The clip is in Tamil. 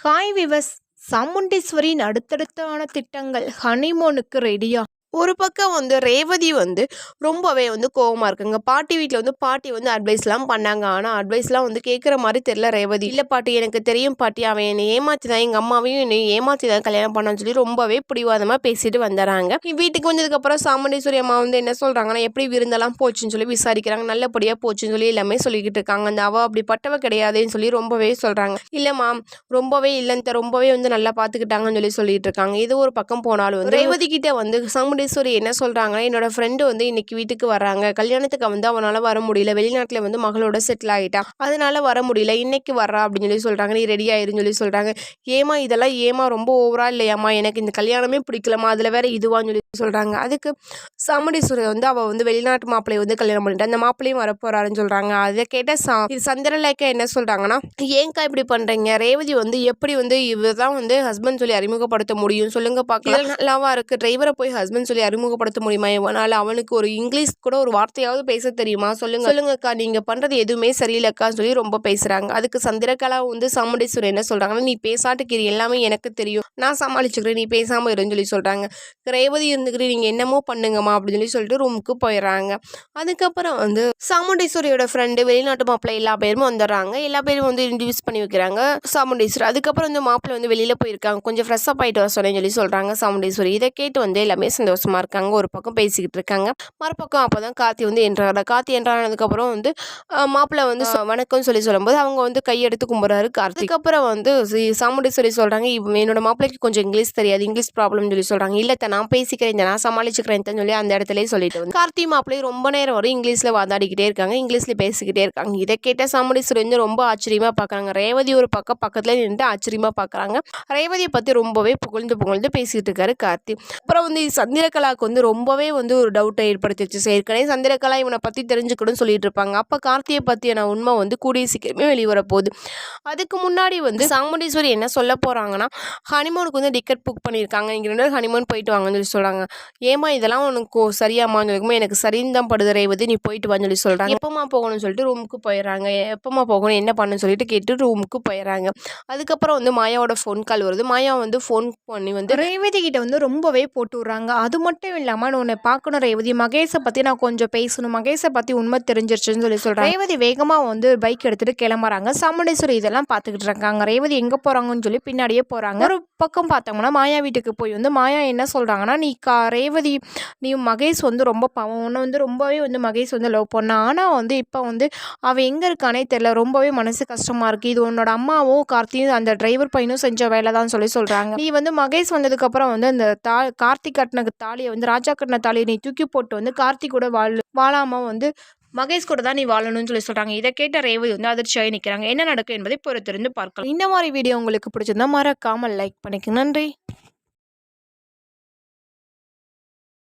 ஹாய் விவஸ் சாமுண்டீஸ்வரியின் அடுத்தடுத்தான திட்டங்கள் ஹனிமோனுக்கு ரெடியா ஒரு பக்கம் வந்து ரேவதி வந்து ரொம்பவே வந்து கோவமா இருக்குங்க. பாட்டி வீட்டில் வந்து பாட்டி வந்து அட்வைஸ்லாம் பண்ணாங்க. ஆனால் அட்வைஸ்லாம் வந்து கேட்குற மாதிரி தெரில ரேவதி. இல்லை பாட்டி எனக்கு தெரியும் பாட்டி. அவன் என்னை ஏமாத்தி தான் எங்கள் அம்மாவையும் என்னை ஏமாத்தி தான் கல்யாணம் பண்ணான்னு சொல்லி ரொம்பவே பிடிவாதமாக பேசிட்டு வந்துடுறாங்க வீட்டுக்கு வந்ததுக்கப்புறம் சாமுண்டீஸ்வரி அம்மா வந்து என்ன சொல்கிறாங்கன்னா எப்படி விருந்தெல்லாம் போச்சுன்னு சொல்லி விசாரிக்கிறாங்க. நல்லபடியாக போச்சுன்னு சொல்லி எல்லாமே சொல்லிக்கிட்டு இருக்காங்க. அந்த அவள் அப்படிப்பட்டவ கிடையாதுன்னு சொல்லி ரொம்பவே சொல்கிறாங்க இல்லைம்மா ரொம்பவே இல்லைன்னு ரொம்பவே வந்து நல்லா பார்த்துக்கிட்டாங்கன்னு சொல்லி சொல்லிட்டு இருக்காங்க. இது ஒரு பக்கம் போனாலும் வந்து ரேவதி கிட்ட வந்து சாமுண்டீஸ்வரி என்ன சொல்கிறாங்கன்னா என்னோட ஃப்ரெண்டு வந்து இன்னைக்கு வீட்டுக்கு வர்றாங்க. கல்யாணத்துக்கு வந்து அவனால் வர முடியல. வெளிநாட்டில் வந்து மகளோட செட்டில் ஆகிட்டா அதனால வர முடியல. இன்னைக்கு வர்றா அப்படின்னு சொல்லி சொல்கிறாங்க நீ ரெடி ஆயிருன்னு சொல்லி சொல்கிறாங்க ஏமா இதெல்லாம் ஏமா ரொம்ப ஓவரா இல்லையாம்மா? எனக்கு இந்த கல்யாணமே பிடிக்கலம்மா. அதில் வேற இதுவான்னு சொல்லி சொல்கிறாங்க அதுக்கு சாமுண்டீஸ்வரி வந்து அவள் வந்து வெளிநாட்டு மாப்பிள்ளையை வந்து கல்யாணம் பண்ணிட்டா. அந்த மாப்பிள்ளையும் வரப்போறாருன்னு சொல்கிறாங்க அதை கேட்ட சா இது சந்திரலேக்கா என்ன சொல்கிறாங்கன்னா ஏன்க்கா இப்படி பண்ணுறீங்க ரேவதி வந்து எப்படி வந்து இவர் தான் வந்து ஹஸ்பண்ட் சொல்லி அறிமுகப்படுத்த முடியும்? சொல்லுங்க பார்க்கலாம் நல்லாவா இருக்கு. டிரைவரை போய் ஹஸ்பண்ட் சொல்லி அறிமுகப்படுத்த முடியுமா? எவனால் அவனுக்கு ஒரு இங்கிலீஷ் கூட ஒரு வார்த்தையாவது பேச தெரியுமா? சொல்லுங்க. சொல்லுங்கக்கா நீங்க பண்றது எதுவுமே சரியில்லைக்கான்னு சொல்லி ரொம்ப பேசுறாங்க. அதுக்கு சந்திரகலா வந்து சாமுண்டீஸ்வரர் என்ன சொல்கிறாங்கன்னா நீ பேசாட்டுக்கிறீ எல்லாமே எனக்கு தெரியும். நான் சமாளிச்சுக்கிறேன் நீ பேசாம இருன்னு சொல்லி சொல்றாங்க. ரேவதி இருந்துக்கிட்டு நீங்க என்னமோ பண்ணுங்கம்மா அப்படின்னு சொல்லி சொல்லிட்டு ரூமுக்கு போயிடுறாங்க அதுக்கப்புறம் வந்து சாமுண்டீஸ்வரியோட ஃப்ரெண்டு வெளிநாட்டு மாப்பிள்ளை எல்லா பேரும் வந்துடுறாங்க. எல்லா பேரும் வந்து இன்ட்ரடியூஸ் பண்ணி வைக்கிறாங்க சாமுண்டீஸ்வரி அதுக்கப்புறம் வந்து மாப்பிள்ளை வந்து வெளியில போயிருக்காங்க. கொஞ்சம் ஃப்ரெஷ்ஷாக போயிட்டு வர சொன்னேன்னு சொல்லி சொல்றாங்க சாமுண்டீஸ்வரி. இதை கேட்டு வந்து எல்லாமே சந்தோஷம். இருக்காங்க ஒரு பக்கம் பேசிக்கிட்டு இருக்காங்க. மறுபக்கம் அப்பதான் கார்த்தி வந்து என்றாங்க கார்த்தி என்றானதுக்கப்புறம் வந்து மாப்பிள்ளை வந்து சொ- வணக்கம்னு சொல்லி சொல்லும்போது அவங்க வந்து கையெடுத்து கும்பிட்றாரு கார்த்திக் அப்புறம் வந்து சாமுடி சொல்லி சொல்கிறாங்க இவ- என்னோட மாப்பிள்ளைக்கு கொஞ்சம் இங்கிலீஷ் தெரியாது இங்கிலீஷ் ப்ராப்ளம் சொல்லி சொல்கிறாங்க இல்லை நான் பேசிக்கிறேன் நான் சமாளிச்சுக்கிறேன் அத்தைன்னு சொல்லி அந்த இடத்துல சொல்லிட்டு வந்து கார்த்தி மாப்பிள்ளை ரொம்ப நேரம் வரும் இங்கிலீஷில் வாதாடிக்கிட்டே இருக்காங்க இங்கிலீஷில் பேசிக்கிட்டே இருக்காங்க. இதை கேட்ட சாமுடி வந்து ரொம்ப ஆச்சரியமாக பார்க்குறாங்க ரேவதி ஒரு பக்கம் பக்கத்தில் நின்று ஆச்சரியமாக பார்க்குறாங்க ரேவதியை பற்றி ரொம்பவே புகழ்ந்து புகழ்ந்து பேசிக்கிட்டு இருக்காரு கார்த்தி. அப்புறம் வந்து சந்திர சந்திரகலாவுக்கு வந்து ரொம்பவே வந்து ஒரு டவுட்டை ஏற்படுத்திச்சு ஏற்கனவே சந்திரகலா இவனை பற்றி தெரிஞ்சுக்கணும்னு சொல்லிட்டு இருப்பாங்க. அப்போ கார்த்தியை பற்றியான உண்மை வந்து கூடிய சீக்கிரமே வெளிவர போகுது. அதுக்கு முன்னாடி வந்து சாமுண்டீஸ்வரி என்ன சொல்ல போகிறாங்கன்னா ஹனிமூனுக்கு வந்து டிக்கெட் புக் பண்ணியிருக்காங்க. இங்கே ரெண்டு ஹனிமூன் போயிட்டு வாங்கன்னு சொல்லி சொல்கிறாங்க ஏமா இதெல்லாம் உனக்கு சரியாமான்னு சொல்லிக்குமோ? எனக்கு சரிந்தம் தான் படுது ரேவதி நீ போயிட்டு வான்னு சொல்லி சொல்கிறாங்க எப்போம்மா போகணும்னு சொல்லிட்டு ரூமுக்கு போயிடுறாங்க. எப்போம்மா போகணும் என்ன பண்ணுன்னு சொல்லிட்டு கேட்டு ரூமுக்கு போயிடுறாங்க. அதுக்கப்புறம் வந்து மாயாவோட ஃபோன் கால் வருது. மாயா வந்து ஃபோன் பண்ணி வந்து ரேவதி கிட்ட வந்து ரொம்பவே போட்டு விட்றாங்க. அது மட்டும் இல்லாமல் நான் உன்னை பார்க்கணும் ரேவதி. மகேஷை பற்றி நான் கொஞ்சம் பேசணும். மகேஷை பற்றி உண்மை தெரிஞ்சிருச்சுன்னு சொல்லி சொல்கிறேன் ரேவதி வேகமாக வந்து பைக் எடுத்துகிட்டு கிளம்புறாங்க. சாமுண்டேஸ்வரி இதெல்லாம் பார்த்துக்கிட்டு இருக்காங்க. ரேவதி எங்கே போகிறாங்கன்னு சொல்லி பின்னாடியே போகிறாங்க ஒரு பக்கம் பார்த்தோம்னா மாயா வீட்டுக்கு போய் வந்து மாயா என்ன சொல்கிறாங்கன்னா நீ கா ரேவதி நீ மகேஷ் வந்து ரொம்ப பாவம். உன்னை வந்து ரொம்பவே வந்து மகேஷ் வந்து லவ் பண்ணா. ஆனால் வந்து இப்போ வந்து அவள் எங்கே இருக்கானே தெரில ரொம்பவே மனசு கஷ்டமாக இருக்குது இது உன்னோட அம்மாவும் கார்த்தியும் அந்த டிரைவர் பையனும் செஞ்ச வேலை தான் சொல்லி சொல்கிறாங்க நீ வந்து மகேஷ் வந்ததுக்கப்புறம் வந்து அந்த தா கார்த்திக் தா தாலியை வந்து ராஜா கட்டின தாலியை நீ தூக்கி போட்டு வந்து கார்த்திகோட கூட வாழ் வாழாமல் வந்து மகேஷ் கூட தான் நீ வாழணும்னு சொல்லி சொல்கிறாங்க இதை கேட்ட ரேவதி வந்து அதிர்ச்சியாகி நிற்கிறாங்க என்ன நடக்கும் என்பதை பொறுத்திருந்து பார்க்கலாம். இந்த மாதிரி வீடியோ உங்களுக்கு பிடிச்சிருந்தா மறக்காமல் லைக் பண்ணிக்கு நன்றி.